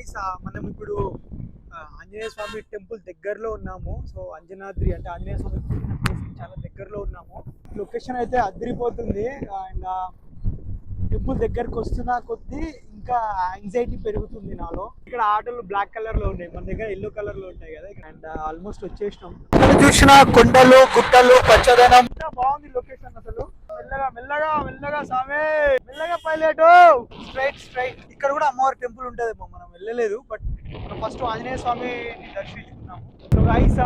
Guys మనం ఇప్పుడు ఆంజనేయ స్వామి temple దగ్గరలో ఉన్నాము. సో అంజనాద్రి అంటే ఆంజనేయ స్వామి చాలా దగ్గరలో ఉన్నాము. లొకేషన్ అయితే అదిరిపోతుంది. అండ్ టెంపుల్ దగ్గరకు వస్తున్న కొద్దీ ఇంకా యాంగ్జైటీ పెరుగుతుంది నాలో. ఇక్కడ ఆటోలు బ్లాక్ కలర్లో ఉన్నాయి. మన దగ్గర ఎల్లో కలర్లో ఉంటాయి కదా. అండ్ ఆల్మోస్ట్ వచ్చేసినాం. చూసిన కొండలు గుట్టలు పచ్చదనం. బాగుంది లొకేషన్ అసలు. మెల్లగా మెల్లగా మెల్లగా సామే. మెల్లగా పైలేటు స్ట్రైట్ స్ట్రైట్ ఇక్కడ కూడా అమ్మవారి టెంపుల్ ఉంటది మనం వెళ్ళలేదు బట్ ఫస్ట్ ఆంజనేయ స్వామిని దర్శించుకున్నాము. సో గైస్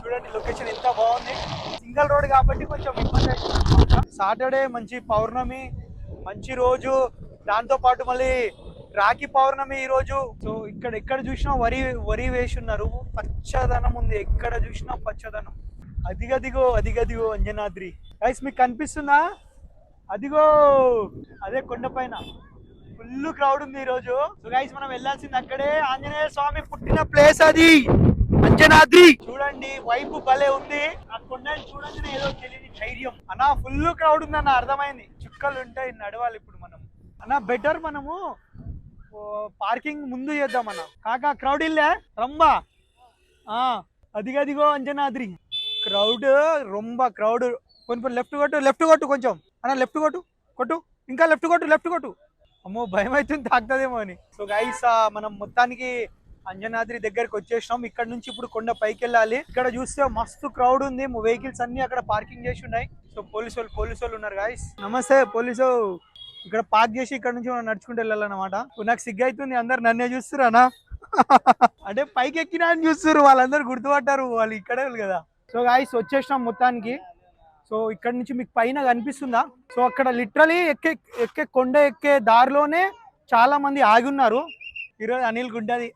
చూడండి లొకేషన్ ఎంత బాగుంది. సింగల్ రోడ్ కాబట్టి కొంచెం ఇబ్బంది సాటర్డే మంచి పౌర్ణమి మంచి రోజు. దాంతోపాటు మళ్ళీ రాఖీ పౌర్ణమి ఈ రోజు. సో ఇక్కడ ఎక్కడ చూసినా వరి వరి వేసి ఉన్నారు. పచ్చదనం ఉంది. ఎక్కడ చూసినా పచ్చదనం. అదిగదిగో అదిగదిగో అంజనాద్రి. గైస్ మీకు కనిపిస్తుందా? అదిగో అదే కొండపైన. ఫుల్ క్రౌడ్ ఉంది ఈ రోజు సో గైస్ మనం వెళ్ళాల్సింది అక్కడే. ఆంజనేయ స్వామి పుట్టిన ప్లేస్ అది. అంజనాద్రి. చూడండి వైపు భలే ఉంది. ఆ కొండని ఏదో తెలియని ధైర్యం. అన్న ఫుల్ క్రౌడ్ ఉంది అన్న అర్థమైంది. చుక్కలు ఉంటాయి నడవాలి ఇప్పుడు మనం. అన్న బెటర్ మనము పార్కింగ్ ముందు చేద్దాం అన్న. కాక క్రౌడ్ ఇల్లే? రంబా. ఆ అదిగదిగో అంజనాద్రి. క్రౌడ్ రొంబ క్రౌడ్ కొంచెం కొన్ని లెఫ్ట్ కొట్టు లెఫ్ట్ కొట్టు కొంచెం. అన్న లెఫ్ట్ కొట్టు కొట్టు. ఇంకా లెఫ్ట్ కొట్టు లెఫ్ట్ కొట్టు. అమ్మో భయం అవుతుంది తాకుతుందేమో అని. సో గైస్ మనం మొత్తానికి అంజనాద్రి దగ్గరికి వచ్చేసినాం. ఇక్కడ నుంచి ఇప్పుడు కొండ పైకి వెళ్ళాలి ఇక్కడ చూస్తే మస్తు క్రౌడ్ ఉంది. వెహికల్స్ అన్ని అక్కడ పార్కింగ్ చేసి ఉన్నాయి. సో పోలీసు వాళ్ళు పోలీసు వాళ్ళు ఉన్నారు గాయస్ నమస్తే పోలీసు ఇక్కడ పార్క్ చేసి ఇక్కడ నుంచి మనం నడుచుకుంటూ వెళ్ళాలన్నమాట. నాకు సిగ్గు అవుతుంది అందరు నన్నే చూస్తురానా అంటే పైకి ఎక్కినా అని చూస్తున్నారు వాళ్ళందరూ గుర్తుపట్టారు. వాళ్ళు ఇక్కడే కదా. సో గాయస్ వచ్చేసినాం మొత్తానికి. సో ఇక్కడ నుంచి మీకు పైన కనిపిస్తుందా? సో అక్కడ లిటరలీ ఎక్కే ఎక్కే కొండ ఎక్కే దారిలోనే చాలా మంది ఆగి ఉన్నారు. ఈరోజు అనిల్ గుడ్డది